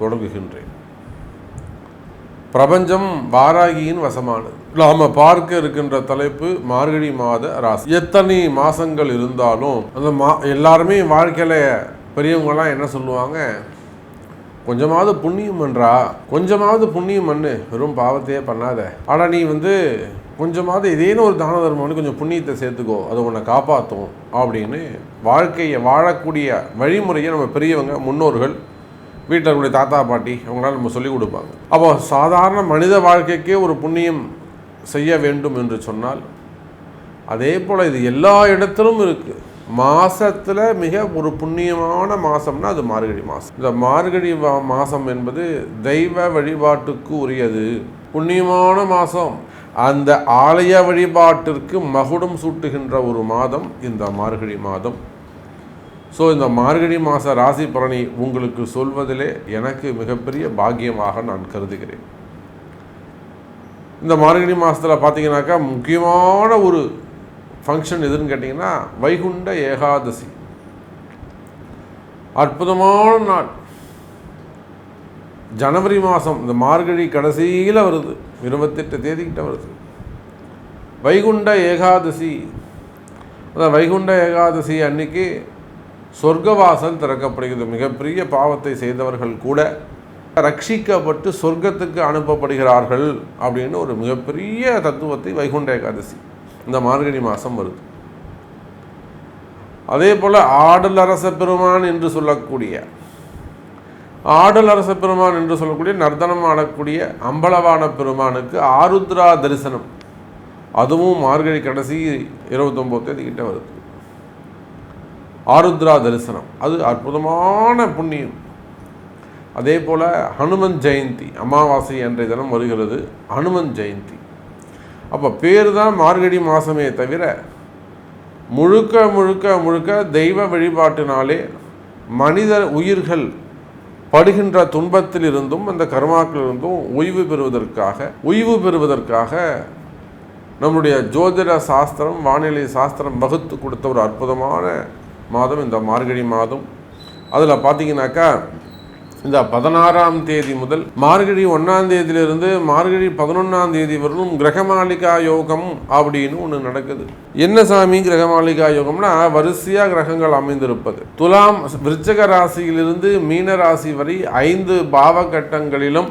தொடங்குகின்றேன். பிரபஞ்சம் வாராகியின் வசமானது. நாம பார்க்க இருக்கின்ற தலைப்பு மார்கழி மாத ராசி. எத்தனை மாசங்கள் இருந்தாலும் அந்த மா எல்லாருமே வாழ்க்கையில பெரியவங்கலாம் என்ன சொல்லுவாங்க? கொஞ்சமாவது புண்ணியம் பண்றா கொஞ்சமாவது புண்ணியம் பண்ணு வெறும் பாவத்தையே பண்ணாத. ஆனால் நீ வந்து கொஞ்சமாவது ஏதேனும் ஒரு தான தர்மம் கொஞ்சம் புண்ணியத்தை சேர்த்துக்கோ அது உன்னை காப்பாற்றும் அப்படின்னு வாழ்க்கையை வாழக்கூடிய வழிமுறையை நம்ம பெரியவங்க முன்னோர்கள் வீட்டில் இருக்கக்கூடிய தாத்தா பாட்டி அவங்களால நம்ம சொல்லிக் கொடுப்பாங்க. அப்போ சாதாரண மனித வாழ்க்கைக்கே ஒரு புண்ணியம் செய்ய வேண்டும் என்று சொன்னால் அதே போல் இது எல்லா இடத்திலும் இருக்குது மாதத்தில் மிக ஒரு புண்ணியமான மாதம்னா அது மார்கழி மாதம் இந்த மார்கழி மாதம் என்பது தெய்வ வழிபாட்டுக்கு உரியது. புண்ணியமான மாதம் அந்த ஆலய வழிபாட்டிற்கு மகுடம் சூட்டுகின்ற ஒரு மாதம் இந்த மார்கழி மாதம். ஸோ இந்த மார்கழி மாத ராசி பலனை உங்களுக்கு சொல்வதிலே எனக்கு மிகப்பெரிய பாக்கியமாக நான் கருதுகிறேன். இந்த மார்கழி மாதத்தில் பார்த்தீங்கன்னாக்கா முக்கியமான ஒரு ஃபங்க்ஷன் எதுன்னு கேட்டிங்கன்னா வைகுண்ட ஏகாதசி. அற்புதமான நாள். ஜனவரி மாதம் இந்த மார்கழி கடைசியில் வருது. இருபத்தெட்டு தேதிக்கிட்ட வருது. வைகுண்ட ஏகாதசி. அதான் வைகுண்ட ஏகாதசி அன்னைக்கு சொர்க்கவாசல் திறக்கப்படுகிறது. மிகப்பெரிய பாவத்தை செய்தவர்கள் கூட ரட்சிக்கப்பட்டு சொர்க்கத்துக்கு அனுப்பப்படுகிறார்கள் அப்படின்னு ஒரு மிகப்பெரிய தத்துவத்தை வைகுண்ட ஏகாதசி இந்த மார்கழி மாதம் வருது. அதே போல் ஆடல் அரச பெருமான் என்று சொல்லக்கூடிய ஆடல் அரச பெருமான் என்று சொல்லக்கூடிய நர்தனம் ஆடக்கூடிய அம்பலவான பெருமானுக்கு ஆருத்ரா தரிசனம். அதுவும் மார்கழி கடைசி இருபத்தொம்போது தேதி கிட்ட வருது. ஆருத்ரா தரிசனம். அது அற்புதமான புண்ணியம். அதே போல் ஹனுமன் ஜெயந்தி அமாவாசை அன்றைய தினம் வருகிறது ஹனுமன் ஜெயந்தி. அப்போ பேர் தான் மார்கழி மாதமே தவிர முழுக்க முழுக்க முழுக்க தெய்வ வழிபாட்டினாலே மனித உயிர்கள் படுகின்ற துன்பத்தில் இருந்தும் அந்த கர்மாக்களிலிருந்தும் ஓய்வு பெறுவதற்காக ஓய்வு பெறுவதற்காக நம்முடைய ஜோதிட சாஸ்திரம் வானிலை சாஸ்திரம் வகுத்து கொடுத்த ஒரு அற்புதமான மாதம் இந்த மார்கழி மாதம். அதில் பார்த்தீங்கன்னாக்கா இந்த பதினாறாம் தேதி முதல் மார்கழி ஒன்றாம் தேதியிலிருந்து மார்கழி பதினொன்றாம் தேதி வரலும் கிரகமாளிகா யோகம் அப்படின்னு ஒன்று நடக்குது. என்ன சாமி கிரகமாளிகா யோகம்னா வரிசையாக கிரகங்கள் அமைந்திருப்பது. துலாம் விருச்சக ராசியிலிருந்து மீன ராசி வரை ஐந்து பாவகட்டங்களிலும்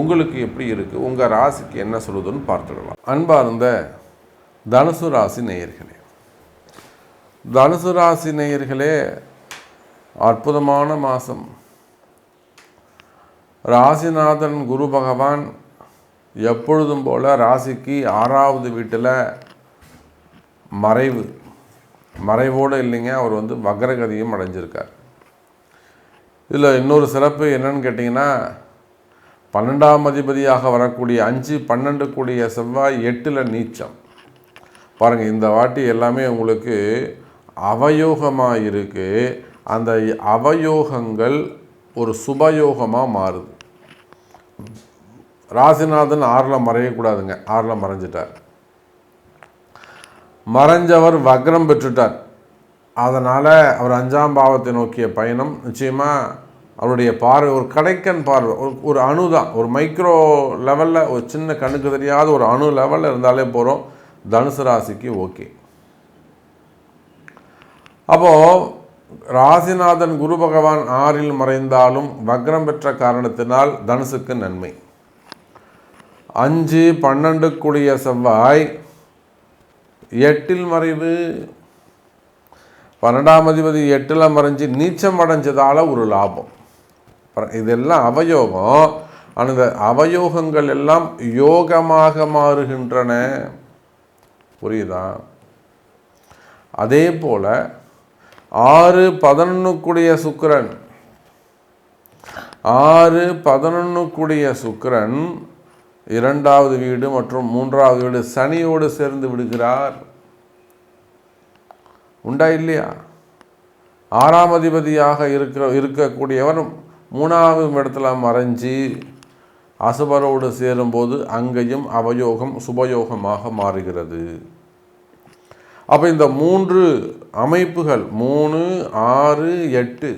உங்களுக்கு எப்படி இருக்குது உங்கள் ராசிக்கு என்ன சொல்லுதுன்னு பார்த்துடலாம். அன்பார்ந்த தனுசு ராசி நேயர்களே. தனுசு ராசி நேயர்களே அற்புதமான மாதம் ராசிநாதன் குரு பகவான் எப்பொழுதும் போல ராசிக்கு ஆறாவது வீட்டில் மறைவு. மறைவோடு இல்லைங்க அவர் வந்து வக்ரகதியும் அடைஞ்சிருக்கார். இதில் இன்னொரு சிறப்பு என்னன்னு கேட்டிங்கன்னா பன்னெண்டாம் அதிபதியாக வரக்கூடிய அஞ்சு பன்னெண்டு கூடிய செவ்வாய் எட்டில் நீச்சம். பாருங்கள் இந்த வாட்டி எல்லாமே உங்களுக்கு அவயோகமாக இருக்குது அந்த அவயோகங்கள் ஒரு சுபயோகமாக மாறுது. ராசிநாதன் ஆறில் மறையக்கூடாதுங்க. ஆறில் மறைஞ்சிட்டார். மறைஞ்சவர் வக்ரம் பெற்றுட்டார். அதனால் அவர் அஞ்சாம் பாவத்தை நோக்கிய பயணம். நிச்சயமாக அவருடைய பார்வை ஒரு கடைக்கண் பார்வை ஒரு ஒரு அணு தான் ஒரு மைக்ரோ லெவலில் ஒரு சின்ன கண்ணுக்கு தெரியாத ஒரு அணு லெவலில் இருந்தாலே போகிறோம் தனுசு ராசிக்கு ஓகே. அப்போது ராசிநாதன் குரு பகவான் ஆறில் மறைந்தாலும் வக்ரம் பெற்ற காரணத்தினால் தனுசுக்கு நன்மை. அஞ்சு பன்னெண்டுக்குடிய செவ்வாய் எட்டில் மறைவு பன்னெண்டாம் அதிபதி எட்டில் மறைஞ்சு நீச்சம் அடைஞ்சதால் ஒரு லாபம். இதெல்லாம் அவயோகம். அந்த அவயோகங்கள் எல்லாம் யோகமாக மாறுகின்றன. புரியுதா? அதே போல் ஆறு பதினொன்றுக்குடைய சுக்கிரன். ஆறு பதினொன்றுக்குடைய சுக்கிரன் இரண்டாவது வீடு மற்றும் மூன்றாவது வீடு சனியோடு சேர்ந்து விடுகிறார். உண்டா இல்லையா? ஆறாம் அதிபதியாக இருக்கிற இருக்கக்கூடியவர் மூணாவது இடத்துல மறைஞ்சி அசுபரோடு சேரும்போது அங்கேயும் அவயோகம் சுபயோகமாக மாறுகிறது. அப்போ இந்த மூன்று அமைப்புகள் மூணு ஆறு எட்டு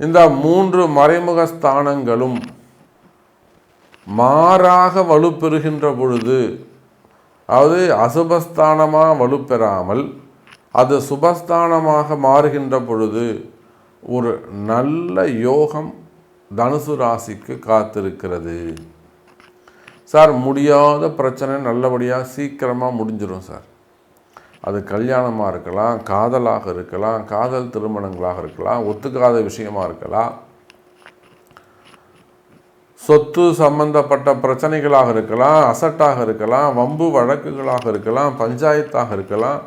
இந்த மூன்று மறைமுக ஸ்தானங்களும் மாறாக வலுப்பெறுகின்ற பொழுது அதாவது அசுபஸ்தானமாக வலுப்பெறாமல் அது சுபஸ்தானமாக மாறுகின்ற பொழுது ஒரு நல்ல யோகம் தனுசு ராசிக்கு காத்திருக்கிறது. சார் முடியாத பிரச்சனை நல்லபடியாக சீக்கிரமாக முடிஞ்சிடும் சார். அது கல்யாணமாக இருக்கலாம் காதலாக இருக்கலாம் காதல் திருமணங்களாக இருக்கலாம் ஒத்துக்காத விஷயமாக இருக்கலாம். சொத்து சம்பந்தப்பட்ட பிரச்சனைகளாக இருக்கலாம் அசட்டாக இருக்கலாம் வம்பு வழக்குகளாக இருக்கலாம் பஞ்சாயத்தாக இருக்கலாம்.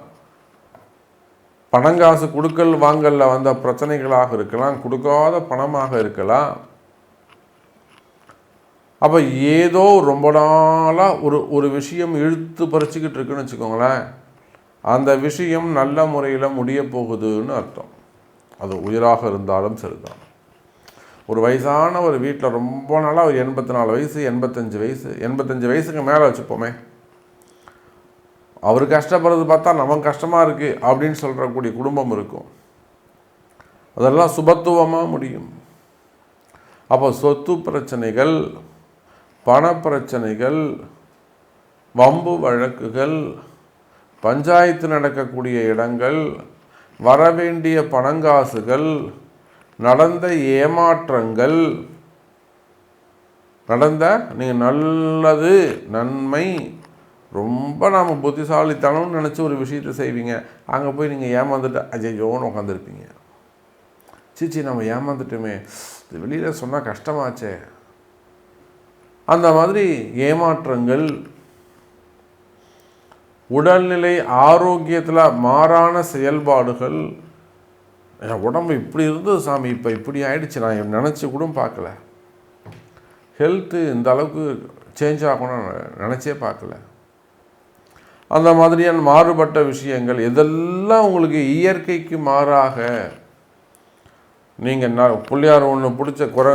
பணங்காசு கொடுக்கல் வாங்கல்ல வந்த பிரச்சனைகளாக இருக்கலாம் கொடுக்காத பணமாக இருக்கலாம். அப்போ ஏதோ ரொம்ப நாளாக ஒரு ஒரு விஷயம் இழுத்து பறிச்சுக்கிட்டு இருக்குன்னு வச்சுக்கோங்களேன். அந்த விஷயம் நல்ல முறையில் முடிய போகுதுன்னு அர்த்தம். அது உயிராக இருந்தாலும் சரிதான். ஒரு வயசான ஒரு வீட்டில் ரொம்ப நாளாக ஒரு எண்பத்தி நாலு வயசு எண்பத்தஞ்சு வயசு எண்பத்தஞ்சு வயசுக்கு மேலே வச்சுப்போமே. அவர் கஷ்டப்படுறது பார்த்தா நமக்கு கஷ்டமாக இருக்குது அப்படின்னு சொல்கிறக்கூடிய குடும்பம் இருக்கும். அதெல்லாம் சுபத்துவமாக முடியும். அப்போ சொத்து பிரச்சனைகள் பணப்பிரச்சனைகள் வம்பு வழக்குகள் பஞ்சாயத்து நடக்கக்கூடிய இடங்கள் வரவேண்டிய பணங்காசுகள் நடந்த ஏமாற்றங்கள் நடந்த நீங்கள் நல்லது நன்மை ரொம்ப நாம் புத்திசாலித்தனம்னு நினச்சி ஒரு விஷயத்தை செய்வீங்க. அங்கே போய் நீங்கள் ஏமாந்துட்டு அஜயோன்னு உட்காந்துருப்பீங்க சீச்சி நம்ம ஏமாந்துட்டோமே. இது வெளியில் சொன்னால் கஷ்டமாச்சே. அந்த மாதிரி ஏமாற்றங்கள் உடல்நிலை ஆரோக்கியத்தில் மாறான செயல்பாடுகள். என் உடம்பு இப்படி இருந்தது சாமி இப்போ இப்படி ஆயிடுச்சு. நான் நினச்சி கூட பார்க்கல. ஹெல்த்து இந்த அளவுக்கு சேஞ்ச் ஆகணும்னு நினச்சே பார்க்கல. அந்த மாதிரியான மாறுபட்ட விஷயங்கள் இதெல்லாம் உங்களுக்கு இயற்கைக்கு மாறாக நீங்கள் நான் பிள்ளையார் ஒன்று பிடிச்ச குர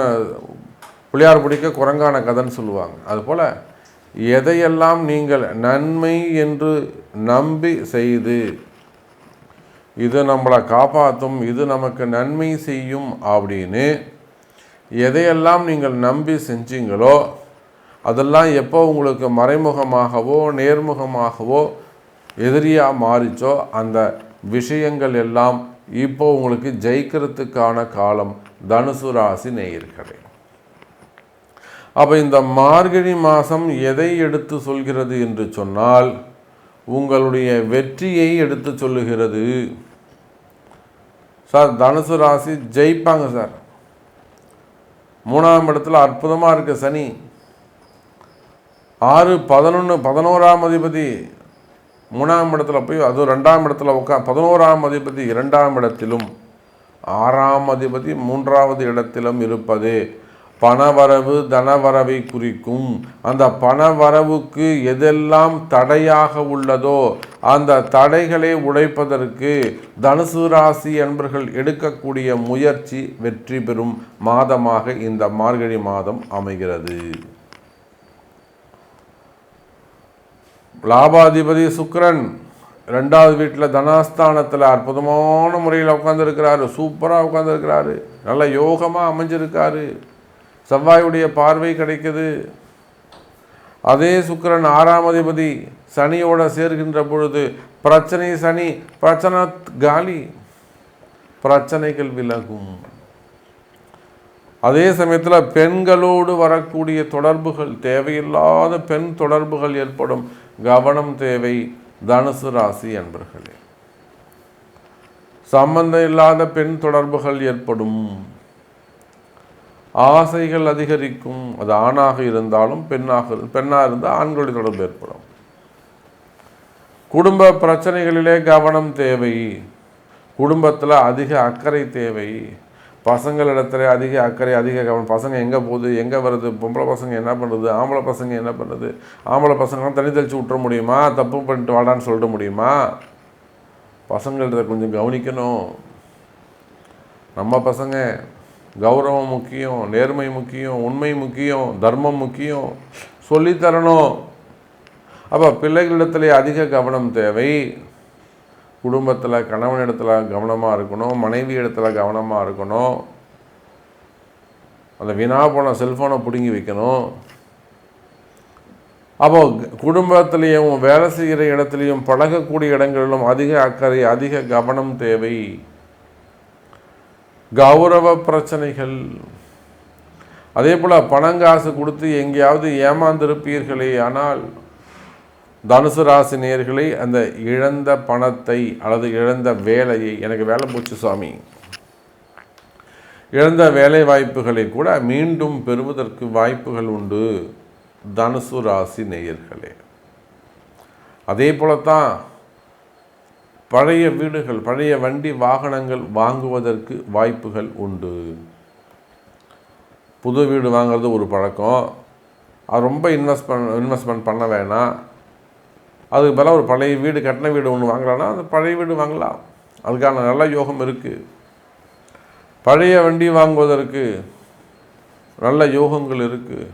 பிள்ளையார் பிடிக்க குரங்கான கதைன்னு சொல்லுவாங்க. அதுபோல் எதையெல்லாம் நீங்கள் நன்மை என்று நம்பி செய்து இது நம்மளை காப்பாற்றும் இது நமக்கு நன்மை செய்யும் அப்படின்னு எதையெல்லாம் நீங்கள் நம்பி செஞ்சீங்களோ அதெல்லாம் எப்போ உங்களுக்கு மறைமுகமாகவோ நேர்முகமாகவோ எதிரியாக மாறிச்சோ அந்த விஷயங்கள் எல்லாம் இப்போ உங்களுக்கு ஜெயிக்கிறதுக்கான காலம் தனுசு ராசி நேயர்களே. அப்போ இந்த மார்கழி மாதம் எதை எடுத்து சொல்கிறது என்று சொன்னால் உங்களுடைய வெற்றியை எடுத்து சொல்லுகிறது. சார் தனுசு ராசி ஜெயிப்பாங்க சார். மூணாம் இடத்துல அற்புதமாக இருக்குது சனி. ஆறு பதினொன்று பதினோராம் அதிபதி மூணாம் இடத்துல போய் அதுவும் ரெண்டாம் இடத்துல உட்கா பதினோராம் அதிபதி இரண்டாம் இடத்திலும் ஆறாம் அதிபதி மூன்றாவது இடத்திலும் இருப்பது. பணவரவு தனவரவை குறிக்கும். அந்த பணவரவுக்கு எதெல்லாம் தடையாக உள்ளதோ அந்த தடைகளை உடைப்பதற்கு தனுசு ராசி என்பர்கள் எடுக்கக்கூடிய முயற்சி வெற்றி பெறும் மாதமாக இந்த மார்கழி மாதம் அமைகிறது. லாபாதிபதி சுக்ரன் ரெண்டாவது வீட்டில் தனாஸ்தானத்தில் அற்புதமான முறையில் உட்காந்துருக்கிறாரு சூப்பராக உட்காந்துருக்கிறாரு நல்ல யோகமாக அமைஞ்சிருக்காரு. செவ்வாயுடைய பார்வை கிடைக்குது. அதே சுக்கரன் ஆறாம் அதிபதி சனியோட சேர்கின்ற பொழுது பிரச்சனை சனி பிரச்சனை காலி பிரச்சனைகள் விலகும். அதே சமயத்தில் பெண்களோடு வரக்கூடிய தொடர்புகள் தேவையில்லாத பெண் தொடர்புகள் ஏற்படும். கவனம் தேவை. தனுசு ராசி அன்பர்களே. சம்பந்தம் இல்லாத பெண் தொடர்புகள் ஏற்படும். ஆசைகள் அதிகரிக்கும். அது ஆணாக இருந்தாலும் பெண்ணாக பெண்ணாக இருந்தால் ஆண்களுடைய தொடர்பு ஏற்படும். குடும்ப பிரச்சனைகளிலே கவனம் தேவை. குடும்பத்தில் அதிக அக்கறை தேவை. பசங்களிடத்துல அதிக அக்கறை அதிக கவனம். பசங்க எங்கே போகுது எங்கே வருது பொம்பளை பசங்க என்ன பண்ணுறது ஆம்பளை பசங்க என்ன பண்ணுறது ஆம்பளை பசங்களாம் தண்ணி தெளித்து விட்டுற முடியுமா தப்பு பண்ணிட்டு வாடான்னு சொல்லிட முடியுமா? பசங்கள்கிட்ட கொஞ்சம் கவனிக்கணும். நம்ம பசங்க கௌரவம் முக்கியம் நேர்மை முக்கியம் உண்மை முக்கியம் தர்மம் முக்கியம். சொல்லித்தரணும். அப்போ பிள்ளைகளிடத்திலே அதிக கவனம் தேவை. குடும்பத்தில் கணவன் இடத்துல கவனமாக இருக்கணும் மனைவி இடத்துல கவனமாக இருக்கணும். அந்த வீணா போன செல்ஃபோனை பிடுங்கி வைக்கணும். அப்போ குடும்பத்திலையும் வேலை செய்கிற இடத்துலையும் பழகக்கூடிய இடங்களிலும் அதிக அக்கறை அதிக கவனம் தேவை. கௌரவ பிரச்சனைகள். அதே போல் பணங்காசு கொடுத்து எங்கேயாவது ஏமாந்திருப்பீர்களே ஆனால் தனுசு ராசி நேர்களை அந்த இழந்த பணத்தை அல்லது இழந்த வேலையை எனக்கு வேலை போச்சு சுவாமி. இழந்த வேலை வாய்ப்புகளை கூட மீண்டும் பெறுவதற்கு வாய்ப்புகள் உண்டு தனுசு ராசி நேயர்களே. அதே போலத்தான் பழைய வீடுகள் பழைய வண்டி வாகனங்கள் வாங்குவதற்கு வாய்ப்புகள் உண்டு. புது வீடு வாங்குறது ஒரு பழக்கம். அது ரொம்ப இன்வெஸ்ட் பண்ண இன்வெஸ்ட்மெண்ட் பண்ண வேணாம். அதுக்கு பதிலாக ஒரு பழைய வீடு கட்டின வீடு ஒன்று வாங்கலான்னா அந்த பழைய வீடு வாங்கலாம். அதுக்கான நல்ல யோகம் இருக்குது பழைய வண்டி வாங்குவதற்கு நல்ல யோகங்கள் இருக்குது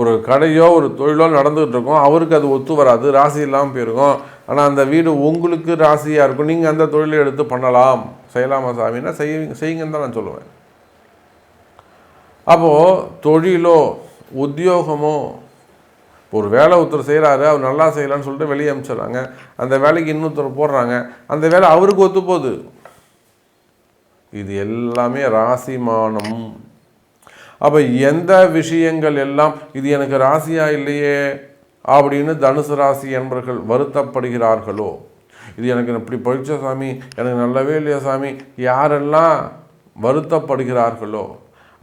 ஒரு கடையோ ஒரு தொழிலோ நடந்துகிட்டு இருக்கோம். அவருக்கு அது ஒத்து வராது. ராசி இல்லாமல் போயிருக்கும். ஆனால் அந்த வீடு உங்களுக்கு ராசியாக இருக்கும். நீங்கள் அந்த தொழிலை எடுத்து பண்ணலாம். செய்யலாமா சாமின்னா செய்வீங்க செய்யுங்கன்னு தான் நான் சொல்லுவேன். அப்போது தொழிலோ உத்தியோகமோ ஒரு வேலை ஒருத்தர் செய்கிறாரு அவர் நல்லா செய்யலான்னு சொல்லிட்டு வெளியே அனுப்பிச்சிடுறாங்க அந்த வேலைக்கு இன்னொருத்தர் போடுறாங்க. அந்த வேலை அவருக்கு ஒத்து போகுது. இது எல்லாமே ராசிமானம். அப்போ எந்த விஷயங்கள் எல்லாம் இது எனக்கு ராசியா இல்லையே அப்படின்னு தனுசு ராசி என்பவர்கள் வருத்தப்படுகிறார்களோ? இது எனக்கு இப்படி படித்த சாமி எனக்கு நல்லவே இல்லையா சாமி யாரெல்லாம் வருத்தப்படுகிறார்களோ?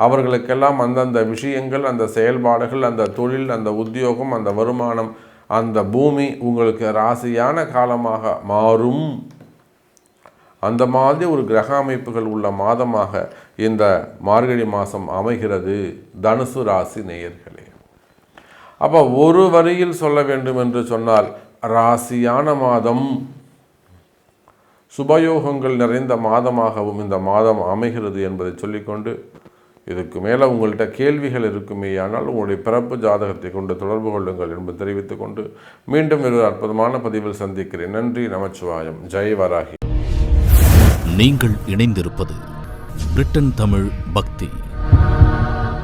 அவர்களுக்கெல்லாம் அந்தந்த விஷயங்கள் அந்த செயல்பாடுகள் அந்த தொழில் அந்த உத்தியோகம் அந்த வருமானம் அந்த பூமி உங்களுக்கு ராசியான காலமாக மாறும். அந்த மாதிரி ஒரு கிரக அமைப்புகள் உள்ள மாதமாக இந்த மார்கழி மாதம் அமைகிறது. தனுசு ராசி நேயர்களே. அப்போ ஒரு வரியில் சொல்ல வேண்டும் என்று சொன்னால் ராசியான மாதம் சுபயோகங்கள் நிறைந்த மாதமாகவும் இந்த மாதம் அமைகிறது என்பதை சொல்லிக்கொண்டு இதுக்கு மேலே உங்கள்கிட்ட கேள்விகள் இருக்குமே ஆனால் உங்களுடைய பிறப்பு ஜாதகத்தை கொண்டு தொடர்பு கொள்ளுங்கள் என்பது தெரிவித்துக் கொண்டு மீண்டும் ஒரு அற்புதமான பதிவில் சந்திக்கிறேன். நன்றி நமச்சிவாயம். ஜெய் வராகி. நீங்கள் இணைந்திருப்பது பிரிட்டன் தமிழ் பக்தி.